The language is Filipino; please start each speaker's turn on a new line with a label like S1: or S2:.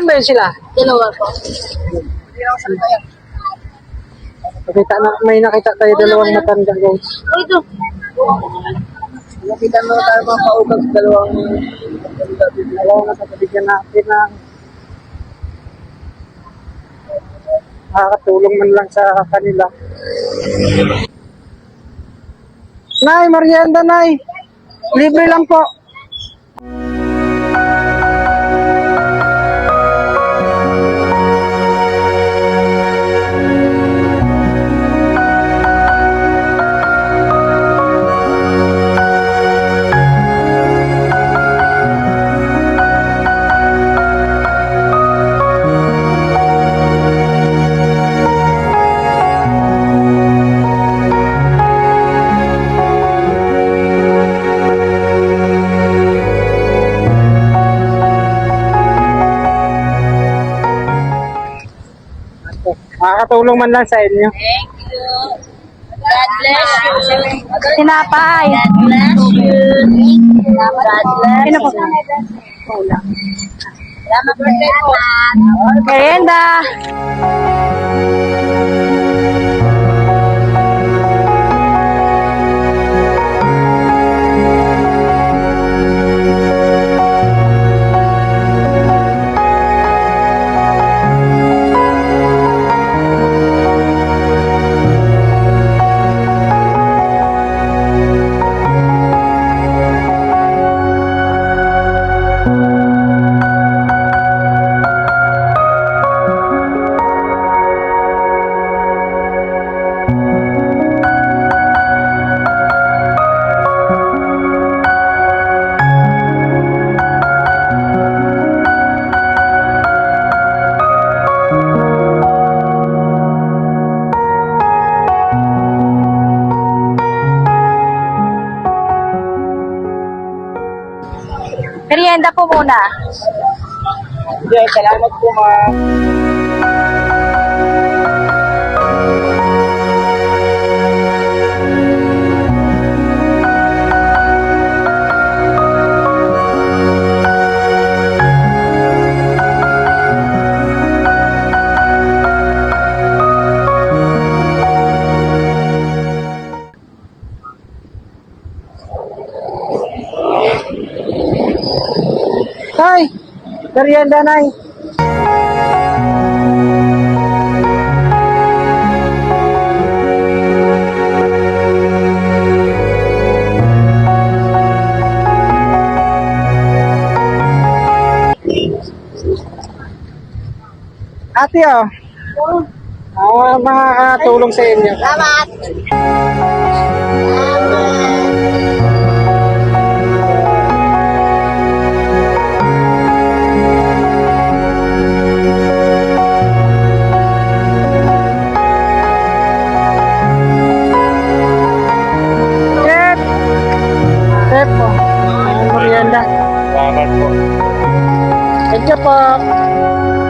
S1: Ilan sila?
S2: Dalawa po.
S1: Nakita na, may nakita tayo dalawang matanda guys.
S2: Oh, ito.
S1: Nakita mo tayo mga kaugag dalawang dalawang nasa paligyan natin na nakakatulong man lang sa kanila. Nay, merienda, Nay. Libre lang po. Makakatulong man lang sa inyo.
S2: Thank you. God bless you.
S3: Tinapay.
S2: God bless you. God bless you. Salamat po.
S3: Merienda. Merienda po muna.
S1: Yeah, salamat po ma'am. Hi! Merienda, Nay. Ate, oh. Ah, makakatulong sa inyo.
S2: Salamat. Salamat. Salamat po. Thank you po.